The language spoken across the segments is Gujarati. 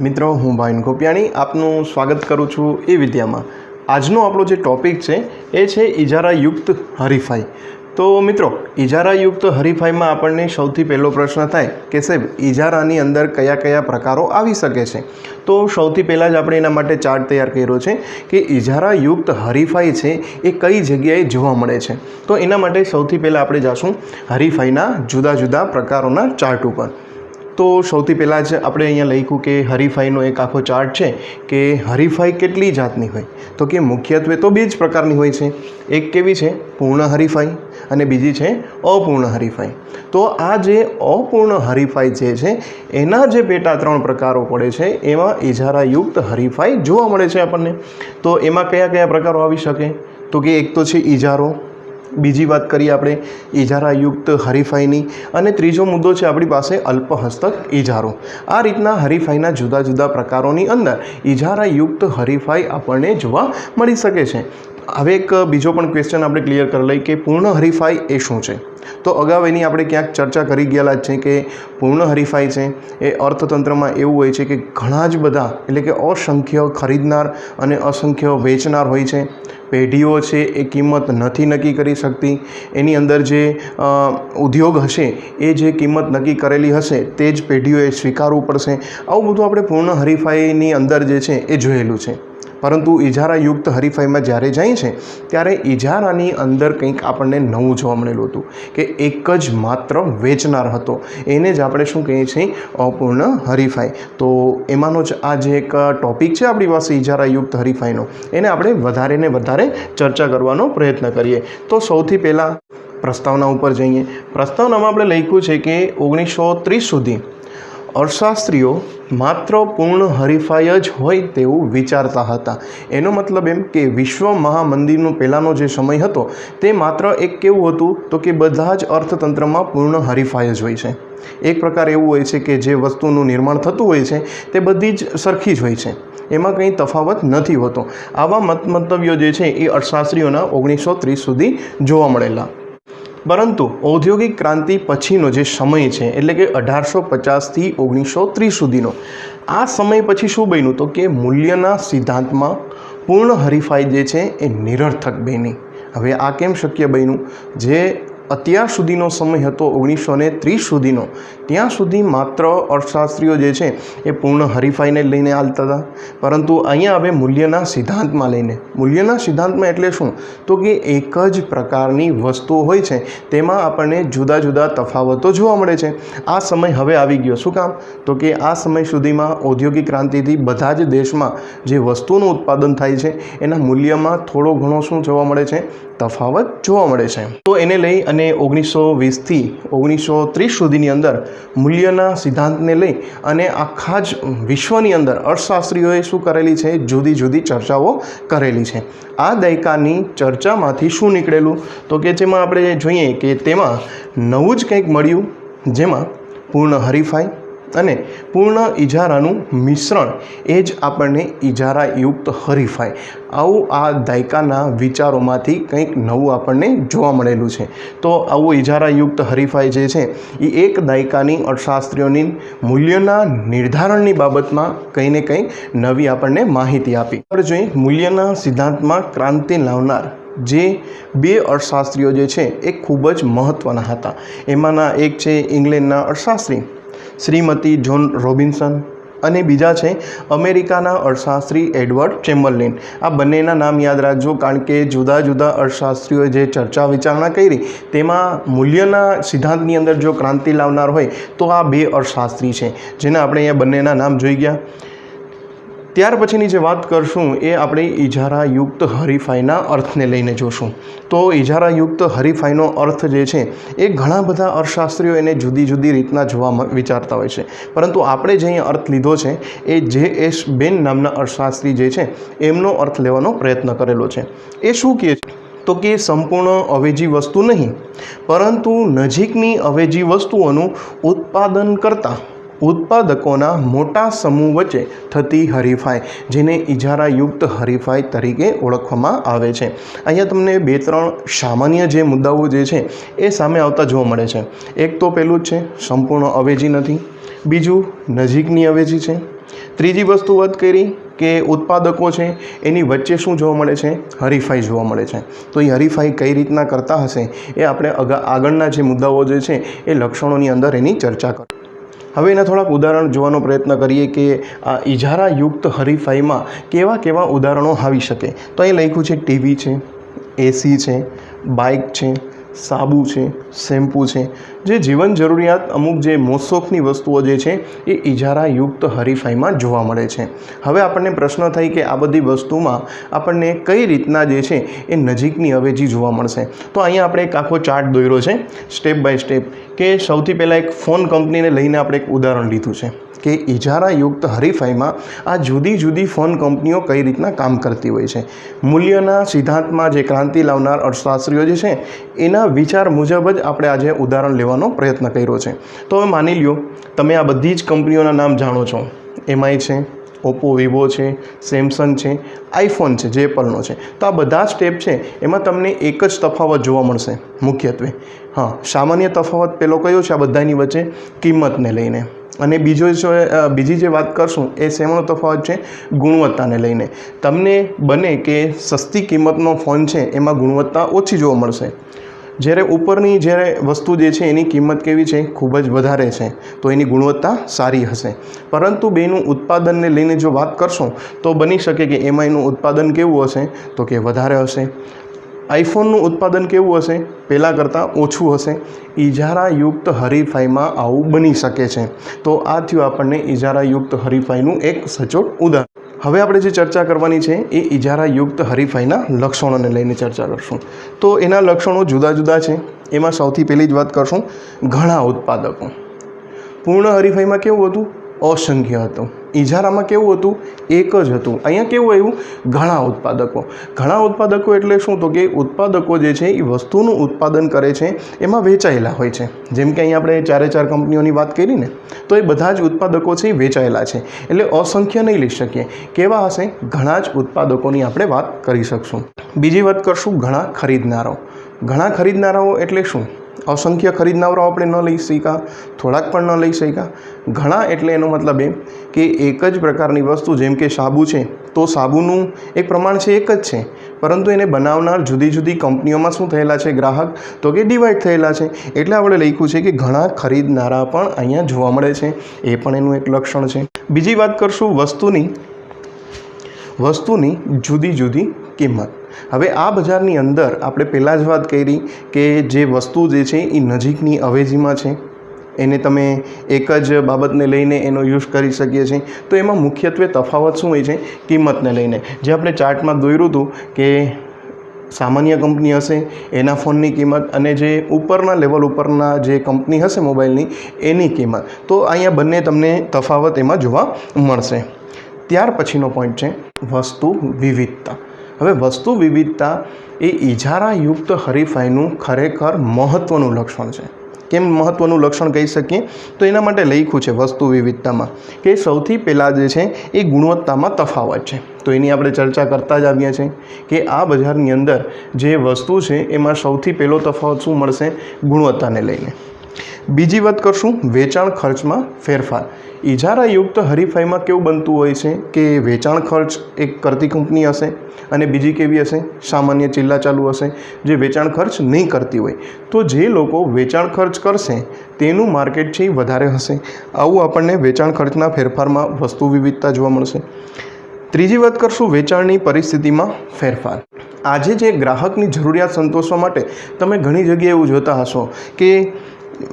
મિત્રો, હું ભાઈન ગોપિયાણી આપનું સ્વાગત કરું છું એ વિદ્યામાં. આજનો આપણો જે ટૉપિક છે, એ છે ઇજારાયુક્ત હરીફાઈ. તો મિત્રો ઇજારાયુક્ત હરીફાઈમાં આપણને સૌથી પહેલો પ્રશ્ન થાય કે સાહેબ ઇજારાની અંદર કયા કયા પ્રકારો આવી શકે છે? તો સૌથી પહેલાં જ આપણે એના માટે ચાર્ટ તૈયાર કર્યો છે કે ઇજારાયુક્ત હરીફાઈ છે એ કઈ જગ્યાએ જોવા મળે છે. તો એના માટે સૌથી પહેલાં આપણે જાશું હરીફાઈના જુદા જુદા પ્રકારોના ચાર્ટ ઉપર. તો સૌથી પહેલાં જ આપણે અહીંયા લખ્યું કે હરીફાઈનો એક આખો ચાર્ટ છે કે હરીફાઈ કેટલી જાતની હોય. તો કે મુખ્યત્વે તો બે જ પ્રકારની હોય છે. એક કેવી છે? પૂર્ણ હરીફાઈ અને બીજી છે અપૂર્ણ હરીફાઈ. તો આ જે અપૂર્ણ હરીફાઈ જે છે, એના જે પેટા ત્રણ પ્રકારો પડે છે, એમાં ઇજારાયુક્ત હરીફાઈ જોવા મળે છે આપણને. તો એમાં કયા કયા પ્રકારો આવી શકે? તો કે એક તો છે ઇજારો બીજી વાત કરીએ આપણે ઇજારાયુક્ત હરીફાઈની. અને ત્રીજો મુદ્દો છે આપણી પાસે અલ્પહસ્તક ઇજારો આ રીતના હરીફાઈના જુદા જુદા પ્રકારોની અંદર ઇજારાયુક્ત હરીફાઈ આપણને જોવા મળી શકે છે. હવે એક બીજો પણ ક્વેશ્ચન આપણે ક્લિયર કરી લઈએ કે પૂર્ણ હરીફાઈ એ શું છે? તો અગાઉ એની આપણે ક્યાંક ચર્ચા કરી ગયેલા છે કે પૂર્ણ હરીફાઈ છે એ અર્થતંત્રમાં એવું હોય છે કે ઘણા જ બધા એટલે કે અસંખ્ય ખરીદનાર અને અસંખ્ય વેચનાર હોય છે. પેઢીઓ છે એ કિંમત નથી નક્કી કરી શકતી. એની અંદર જે ઉદ્યોગ હશે એ જે કિંમત નક્કી કરેલી હશે તે જ પેઢીઓએ સ્વીકારવું પડશે. આવું બધું આપણે પૂર્ણ હરીફાઈની અંદર જે છે એ જોયેલું છે. પરંતુ ઇજારાયુક્ત હરીફાઈમાં જ્યારે જાય છે, ત્યારે ઇજારાની અંદર કંઈક આપણને નવું જોવા મળેલું હતું કે એક જ માત્ર વેચનાર હતો. એને જ આપણે શું કહીએ છીએ? અપૂર્ણ હરીફાઈ. તો એમાંનો જ આ જે એક ટોપિક છે આપણી પાસે ઇજારાયુક્ત હરીફાઈનો, એને આપણે વધારે ને વધારે ચર્ચા કરવાનો પ્રયત્ન કરીએ. તો સૌથી પહેલાં પ્રસ્તાવના ઉપર જઈએ. પ્રસ્તાવનામાં આપણે લખ્યું છે કે ઓગણીસો ત્રીસ સુધી અર્થશાસ્ત્રીઓ માત્ર પૂર્ણ હરીફાઈ જ હોય તેવું વિચારતા હતા. એનો મતલબ એમ કે વિશ્વ મહામંદિરનો પહેલાંનો જે સમય હતો, તે માત્ર એક કેવું હતું તો કે બધા જ અર્થતંત્રમાં પૂર્ણ હરીફાઈ જ હોય છે. એક પ્રકાર એવું હોય છે કે જે વસ્તુનું નિર્માણ થતું હોય છે, તે બધી જ સરખી જ હોય છે. એમાં કંઈ તફાવત નથી હોતો. આવા મત મંતવ્યો જે છે એ અર્થશાસ્ત્રીઓના ઓગણીસો ત્રીસ સુધી જોવા મળેલા. પરંતુ ઔદ્યોગિક ક્રાંતિ પછીનો જે સમય છે, એટલે કે અઢારસો પચાસથી ઓગણીસો ત્રીસ સુધીનો, આ સમય પછી શું બન્યું તો કે મૂલ્યના સિદ્ધાંતમાં પૂર્ણ હરીફાઈ જે છે એ નિરર્થક બની. હવે આ કેમ શક્ય બન્યું? જે અત્યાર સુધીનો સમય હતો ઓગણીસો ને ત્રીસ સુધીનો. ત્યાં સુધી માત્ર અર્થશાસ્ત્રીઓ જે છે એ પૂર્ણ હરીફાઈને લઈને હાલતા હતા. પરંતુ અહીંયા હવે મૂલ્યના સિદ્ધાંતમાં લઈને. મૂલ્યના સિદ્ધાંતમાં એટલે શું? તો કે એક જ પ્રકારની વસ્તુઓ હોય છે, તેમાં આપણને જુદા જુદા તફાવતો જોવા મળે છે. આ સમય હવે આવી ગયો. શું કામ? તો કે આ સમય સુધીમાં ઔદ્યોગિક ક્રાંતિથી બધા જ દેશમાં જે વસ્તુનું ઉત્પાદન થાય છે, એના મૂલ્યમાં થોડો ઘણો શું જોવા મળે છે? તફાવત જોવા મળે છે. તો એને લઈ અને ઓગણીસો વીસથી ઓગણીસો ત્રીસ સુધીની અંદર મૂલ્યના સિદ્ધાંતને લઈ અને આખા જ વિશ્વની અંદર અર્થશાસ્ત્રીઓએ શું કરેલી છે? જુદી જુદી ચર્ચાઓ કરેલી છે. આ દાયકાની ચર્ચામાંથી શું નીકળેલું? તો કે જેમાં આપણે જોઈએ કે તેમાં નવું જ કંઈક મળ્યું, જેમાં પૂર્ણ હરીફાઈ અને પૂર્ણ ઇજારાનું મિશ્રણ એ જ આપણને ઇજારાયુક્ત હરીફાઈ. આવું આ દાયકાના વિચારોમાંથી કંઈક નવું આપણને જોવા મળેલું છે. તો આવું ઇજારાયુક્ત હરીફાઈ જે છે એ એક દાયકાની અર્થશાસ્ત્રીઓની મૂલ્યના નિર્ધારણની બાબતમાં કંઈ ને કંઈ નવી આપણને માહિતી આપી. આપણે જોઈએ મૂલ્યના સિદ્ધાંતમાં ક્રાંતિ લાવનાર જે બે અર્થશાસ્ત્રીઓ જે છે, એ ખૂબ જ મહત્ત્વના હતા. એમાંના એક છે ઇંગ્લેન્ડના અર્થશાસ્ત્રી શ્રીમતી જોન રોબિન્સન અને બીજા છે અમેરિકાના અર્થશાસ્ત્રી એડવર્ડ ચેમ્બરલિન. આ બંનેના નામ યાદ રાખજો કારણ કે જુદા જુદા અર્થશાસ્ત્રીઓએ જે ચર્ચા વિચારણા કરી તેમાં મૂલ્યના સિદ્ધાંતની અંદર જો ક્રાંતિ લાવનાર હોય તો આ બે અર્થશાસ્ત્રી છે. જેને આપણે અહીંયા બંનેના નામ જોઈ ગયા. ત્યાર પછીની જે વાત કરશું એ આપણે ઇજારાયુક્ત હરીફાઈના અર્થને લઈને જોશું. તો ઇજારાયુક્ત હરીફાઈનો અર્થ જે છે, એ ઘણા બધા અર્થશાસ્ત્રીઓ એને જુદી જુદી રીતના જોવા વિચારતા હોય છે. પરંતુ આપણે જે અહીંયા અર્થ લીધો છે, એ જે એસ બેન નામના અર્થશાસ્ત્રી જે છે, એમનો અર્થ લેવાનો પ્રયત્ન કરેલો છે. એ શું કહે છે? તો કે સંપૂર્ણ અવેજી વસ્તુ નહીં, પરંતુ નજીકની અવેજી વસ્તુઓનું ઉત્પાદન કરતાં ઉત્પાદકોના મોટા સમૂહ વચ્ચે થતી હરીફાઈ, જેને ઇજારાયુક્ત હરીફાઈ તરીકે ઓળખવામાં આવે છે. અહીંયા તમને બે ત્રણ સામાન્ય જે મુદ્દાઓ જે છે એ સામે આવતા જોવા મળે છે. એક તો પેલું જ છે, સંપૂર્ણ અવેજી નથી. બીજું, નજીકની અવેજી છે. ત્રીજી વસ્તુ વાત કરી કે ઉત્પાદકો છે, એની વચ્ચે શું જોવા મળે છે? હરીફાઈ જોવા મળે છે. તો એ હરીફાઈ કઈ રીતના કરતા હશે એ આપણે આગળના જે મુદ્દાઓ જે છે એ લક્ષણોની અંદર એની ચર્ચા કર હવે એના થોડાક ઉદાહરણ જોવાનો પ્રયત્ન કરીએ કે, આ ઇજારાયુક્ત હરીફાઈમાં કેવા કેવા ઉદાહરણો આવી શકે? તો અહીં લખ્યું છે, ટીવી છે, એસી છે, બાઇક છે સાબુ છે, શેમ્પૂ છે, જે જીવન જરૂરિયાત અમુક જે મોસોખની વસ્તુઓ જે છે એ ઇજારાયુક્ત હરીફાઈમાં જોવા મળે છે. હવે આપણને પ્રશ્ન થાય કે આ બધી વસ્તુમાં આપણને કઈ રીતના જે છે એ નજીકની અવેજી જોવા મળશે. તો અહીંયા આપણે એક આખો ચાર્ટ દોર્યો છે, સ્ટેપ બાય સ્ટેપ, કે સૌથી પહેલાં એક ફોન કંપનીને લઈને આપણે એક ઉદાહરણ લીધું છે. કે ઇજારાયુક્ત હરીફાઈમાં આ જુદી જુદી ફોન કંપનીઓ કઈ રીતના કામ કરતી હોય છે. મૂલ્યના સિદ્ધાંતમાં જે ક્રાંતિ લાવનાર અર્થશાસ્ત્રીઓ જે છે, એના વિચાર મુજબ જ આપણે આજે ઉદાહરણ લેવાનો પ્રયત્ન કર્યો છે. તો હવે માની લ્યો, તમે આ બધી જ કંપનીઓના નામ જાણો છો. એમઆઈ છે, ઓપ્પો, વિવો છે, સેમસંગ છે, આઈફોન છે, જે પણનો છે. તો આ બધા સ્ટેપ છે, એમાં તમને એક જ તફાવત જોવા મળશે મુખ્યત્વે. હા, સામાન્ય તફાવત પેલો કયો છે? આ બધાની વચ્ચે કિંમતને લઈને. અને બીજો જો બીજી જે વાત કરશું એ શેનો તફાવત છે? ગુણવત્તાને લઈને. તમને બને કે સસ્તી કિંમતનો ફોન છે, એમાં ગુણવત્તા ઓછી જોવા મળશે. જ્યારે ઉપરની જ્યારે વસ્તુ જે છે, એની કિંમત કેવી છે? ખૂબ જ વધારે છે, તો એની ગુણવત્તા સારી હશે. પરંતુ બેનું ઉત્પાદનને લઈને જો વાત કરશો, તો બની શકે કે એમાં એનું ઉત્પાદન કેવું હશે? તો કે વધારે હશે. આઈફોનનું ઉત્પાદન કેવું હશે? પહેલાં કરતાં ઓછું હશે. ઇજારાયુક્ત હરીફાઈમાં આવું બની શકે છે. તો આ થયું આપણને ઇજારાયુક્ત હરીફાઈનું એક સચોટ ઉદાહરણ. હવે આપણે જે ચર્ચા કરવાની છે, એ ઇજારાયુક્ત હરીફાઈના લક્ષણોને લઈને ચર્ચા કરશું. તો એના લક્ષણો જુદા જુદા છે. એમાં સૌથી પહેલી જ વાત કરશું, ઘણા ઉત્પાદકો. પૂર્ણ હરીફાઈમાં કેવું હતું? અસંખ્ય હતું. ઇજારામાં કેવું હતું? એક જ હતું. અહીંયા કેવું આવ્યું? ઘણા ઉત્પાદકો. ઘણા ઉત્પાદકો એટલે શું તો કે ઉત્પાદકો જે છે એ વસ્તુનું ઉત્પાદન કરે છે, એમાં વેચાયેલા હોય છે. જેમ કે અહીંયા આપણે ચારે ચાર કંપનીઓની વાત કરી ને, તો એ બધા જ ઉત્પાદકો છે એ વેચાયેલા છે. એટલે અસંખ્ય નહીં લઈ શકીએ. કેવા હશે? ઘણા જ ઉત્પાદકોની આપણે વાત કરી શકશું. બીજી વાત કરશું ઘણા ખરીદનારો. ઘણા ખરીદનારાઓ એટલે શું? અસંખ્ય ખરીદનારાઓ આપણે ન લઈ શક્યા, થોડાક પણ ન લઈ શક્યા. ઘણા એટલે એનો મતલબ એમ કે એક જ પ્રકારની વસ્તુ, જેમ કે સાબુ છે, તો સાબુનું એક પ્રમાણ છે, એક જ છે. પરંતુ એને બનાવનાર જુદી જુદી કંપનીઓમાં શું થયેલા છે, ગ્રાહક? તો કે ડિવાઈડ થયેલા છે. એટલે આપણે લખ્યું છે કે ઘણા ખરીદનારા પણ અહીંયા જોવા મળે છે. એ પણ એનું એક લક્ષણ છે. બીજી વાત કરશું વસ્તુની વસ્તુની જુદી જુદી કિંમત. હવે આ બજારની અંદર આપણે પહેલાં જ વાત કરી કે જે વસ્તુ જે છે એ નજીકની અવેજીમાં છે. એને તમે એક જ બાબતને લઈને એનો યુઝ કરી શકીએ છીએ. તો એમાં મુખ્યત્વે તફાવત શું હોય છે? કિંમતને લઈને. જે આપણે ચાર્ટમાં દોર્યું હતું કે સામાન્ય કંપની હશે, એના ફોનની કિંમત અને જે ઉપરના લેવલ ઉપરના જે કંપની હશે મોબાઈલની, એની કિંમત. તો અહીંયા બંને તમને તફાવત એમાં જોવા મળશે. ત્યાર પછીનો પોઈન્ટ છે વસ્તુ વિવિધતા. હવે વસ્તુ વિવિધતા એ ઇજારાયુક્ત હરીફાઈનું ખરેખર મહત્ત્વનું લક્ષણ છે. કેમ મહત્ત્વનું લક્ષણ કહી શકીએ? તો એના માટે લખ્યું છે વસ્તુ વિવિધતામાં કે સૌથી પહેલાં જે છે એ ગુણવત્તામાં તફાવત છે. તો એની આપણે ચર્ચા કરતા જ આવ્યા છીએ કે આ બજારની અંદર જે વસ્તુ છે એમાં સૌથી પહેલો તફાવત શું મળશે? ગુણવત્તાને લઈને. બીજી વાત કરશું વેચાણ ખર્ચમાં ફેરફાર. ઇજારાયુક્ત હરીફાઈમાં કેવું બનતું હોય છે કે વેચાણ ખર્ચ એક કરતી કંપની હશે અને બીજી કેવી હશે? સામાન્ય ચિલ્લા ચાલુ હશે. જે વેચાણ ખર્ચ નહીં કરતી હોય. તો જે લોકો વેચાણ ખર્ચ કરશે, તેનું માર્કેટ છે વધારે હશે. આવું આપણને વેચાણ ખર્ચના ફેરફારમાં વસ્તુ વિવિધતા જોવા મળશે. ત્રીજી વાત કરશું વેચાણની પરિસ્થિતિમાં ફેરફાર. આજે જે ગ્રાહકની જરૂરિયાત સંતોષવા માટે તમે ઘણી જગ્યાએ એવું જોતા હશો કે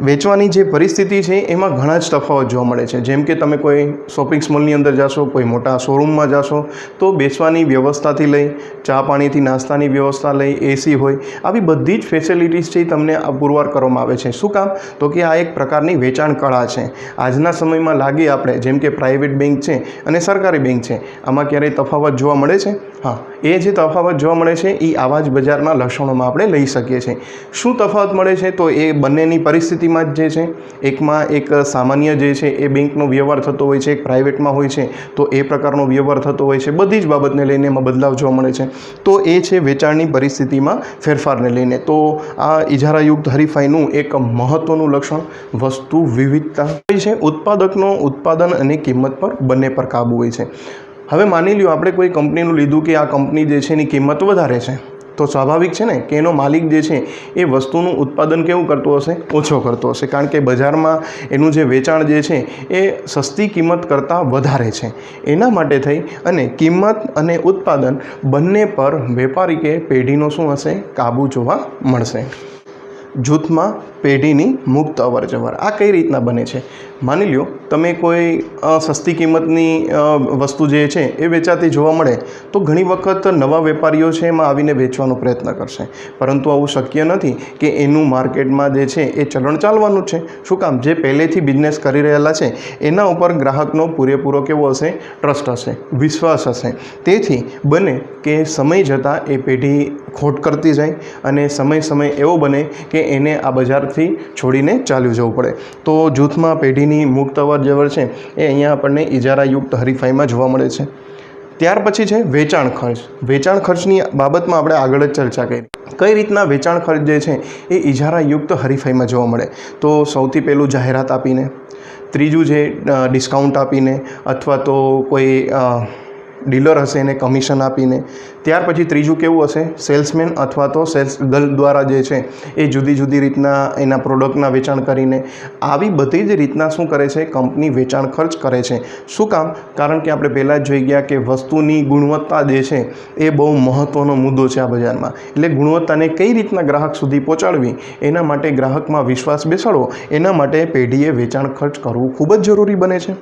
વેચવાની જે પરિસ્થિતિ છે, એમાં ઘણા જ તફાવત જોવા મળે છે. જેમ કે તમે કોઈ શોપિંગ મોલની અંદર જાશો, કોઈ મોટા શોરૂમમાં જાશો, તો બેસવાની વ્યવસ્થાથી લઈ, ચા પાણીથી નાસ્તાની વ્યવસ્થા લઈ, એસી હોય, આવી બધી જ ફેસિલિટીઝ છે તમને પુરવાર કરવામાં આવે છે. શું કામ? તો કે આ એક પ્રકારની વેચાણ કળા છે. આજના સમયમાં લાગી આપણે, જેમ કે પ્રાઇવેટ બેંક છે અને સરકારી બેંક છે, આમાં ક્યારેય તફાવત જોવા મળે છે? હા, એ જે તફાવત જોવા મળે છે, એ આવા જ બજારના લક્ષણોમાં આપણે લઈ શકીએ છીએ. શું તફાવત મળે છે? તો એ બંનેની પરિસ્થિતિ પરિસ્થિતિમાં જ છે, એકમાં એક સામાન્ય જે છે એ બેંકનો વ્યવહાર થતો હોય છે, એક પ્રાઇવેટમાં હોય છે, તો એ પ્રકારનો વ્યવહાર થતો હોય છે. બધી જ બાબતને લઈને એમાં બદલાવ જોવા મળે છે. તો એ છે વેચાણની પરિસ્થિતિમાં ફેરફારને લઈને. તો આ ઇજારાયુક્ત હરીફાઈનું એક મહત્ત્વનું લક્ષણ વસ્તુ વિવિધતા હોય છે. ઉત્પાદકનો ઉત્પાદન અને કિંમત પર બંને પર કાબુ હોય છે. હવે માની લ્યો, આપણે કોઈ કંપનીનું લીધું કે આ કંપની જે છે એની કિંમત વધારે છે. તો સ્વાભાવિક છે ને કે એનો માલિક જે છે એ વસ્તુનું ઉત્પાદન કેવું કરતો હશે? ઓછો કરતો હશે. કારણ કે બજારમાં એનું જે વેચાણ જે છે એ સસ્તી કિંમત કરતાં વધારે છે. એના માટે થઈ અને કિંમત અને ઉત્પાદન બંને પર વેપારી કે પેઢીનો શું હશે? કાબુ જોવા મળશે. જૂથમાં પેઢીની મુક્ત અવર જવર. આ કઈ રીતના બને છે? માની લ્યો, તમે કોઈ સસ્તી કિંમતની વસ્તુ જે છે એ વેચાતી જોવા મળે, તો ઘણી વખત નવા વેપારીઓ છે એમાં આવીને વેચવાનો પ્રયત્ન કરશે. પરંતુ આવું શક્ય નથી કે એનું માર્કેટમાં જે છે એ ચલણ ચાલવાનું છે. શું કામ? જે પહેલેથી બિઝનેસ કરી રહેલા છે, એના ઉપર ગ્રાહકનો પૂરેપૂરો કેવો હશે? ટ્રસ્ટ હશે, વિશ્વાસ હશે. તેથી બને કે સમય જતાં એ પેઢી ખોટ કરતી જાય અને સમય સમય એવો બને કે એને આ બજારથી છોડીને ચાલ્યું જવું પડે. તો જૂથમાં પેઢીની મુક્ત અવરજવર છે એ અહીંયા આપણને ઇજારાયુક્ત હરીફાઈમાં જોવા મળે છે. ત્યાર પછી છે વેચાણ ખર્ચ. વેચાણ ખર્ચની બાબતમાં આપણે આગળ જ ચર્ચા કરી. કઈ રીતના વેચાણ ખર્ચ જે છે એ ઇજારાયુક્ત હરીફાઈમાં જોવા મળે? તો સૌથી પહેલું જાહેરાત આપીને, ત્રીજું છે ડિસ્કાઉન્ટ આપીને અથવા તો કોઈ ડીલર હશે એને કમિશન આપીને. ત્યાર પછી ત્રીજું કેવું હશે? સેલ્સમેન અથવા તો સેલ્સ ગર્લ દ્વારા જે છે, એ જુદી જુદી રીતના એના પ્રોડક્ટના વેચાણ કરીને આવી બધી જ રીતના શું કરે છે? કંપની વેચાણ ખર્ચ કરે છે. શું કામ? કારણ કે આપણે પહેલાં જ જોઈ ગયા કે વસ્તુની ગુણવત્તા જે છે, એ બહુ મહત્ત્વનો મુદ્દો છે આ બજારમાં. એટલે ગુણવત્તાને કઈ રીતના ગ્રાહક સુધી પહોંચાડવી? એના માટે ગ્રાહકમાં વિશ્વાસ બેસાડવો. એના માટે પેઢીએ વેચાણ ખર્ચ કરવું ખૂબ જ જરૂરી બને છે.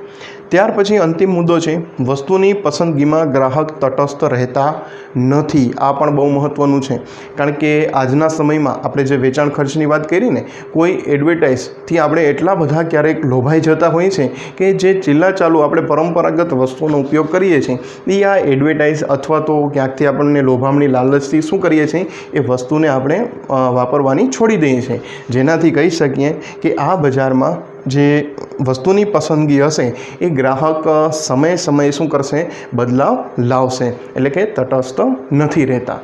ત્યાર પછી અંતિમ મુદ્દો છે, વસ્તુની પસંદગીમાં ગ્રાહક તટસ્થ રહેતા નથી. આ પણ બહુ મહત્ત્વનું છે. કારણ કે આજના સમયમાં આપણે જે વેચાણ ખર્ચની વાત કરી ને, કોઈ એડવર્ટાઇઝથી આપણે એટલા બધા ક્યારેક લોભાઈ જતા હોઈએ છે કે જે ચિલ્લા ચાલુ આપણે પરંપરાગત વસ્તુઓનો ઉપયોગ કરીએ છીએ, એ આ એડવર્ટાઇઝ અથવા તો ક્યાંકથી આપણને લોભામણી લાલચથી શું કરીએ છીએ, એ વસ્તુને આપણે વાપરવાની છોડી દઈએ છીએ. જેનાથી કહી શકીએ કે આ બજારમાં જે વસ્તુની પસંદગી હશે, એ ગ્રાહક સમયે સમયે શું કરશે? બદલાવ લાવશે. એટલે કે તટસ્થ નથી રહેતા.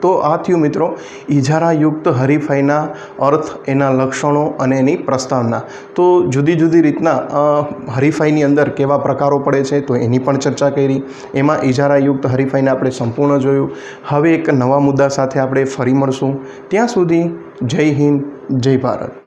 તો આ થયું મિત્રો ઇજારાયુક્ત હરીફાઈના અર્થ, એના લક્ષણો અને એની પ્રસ્તાવના. તો જુદી જુદી રીતના હરીફાઈની અંદર કેવા પ્રકારો પડે છે, તો એની પણ ચર્ચા કરી. એમાં ઇજારાયુક્ત હરીફાઈને આપણે સંપૂર્ણ જોયું. હવે એક નવા મુદ્દા સાથે આપણે ફરી મળશું. ત્યાં સુધી જય હિન્દ, જય ભારત.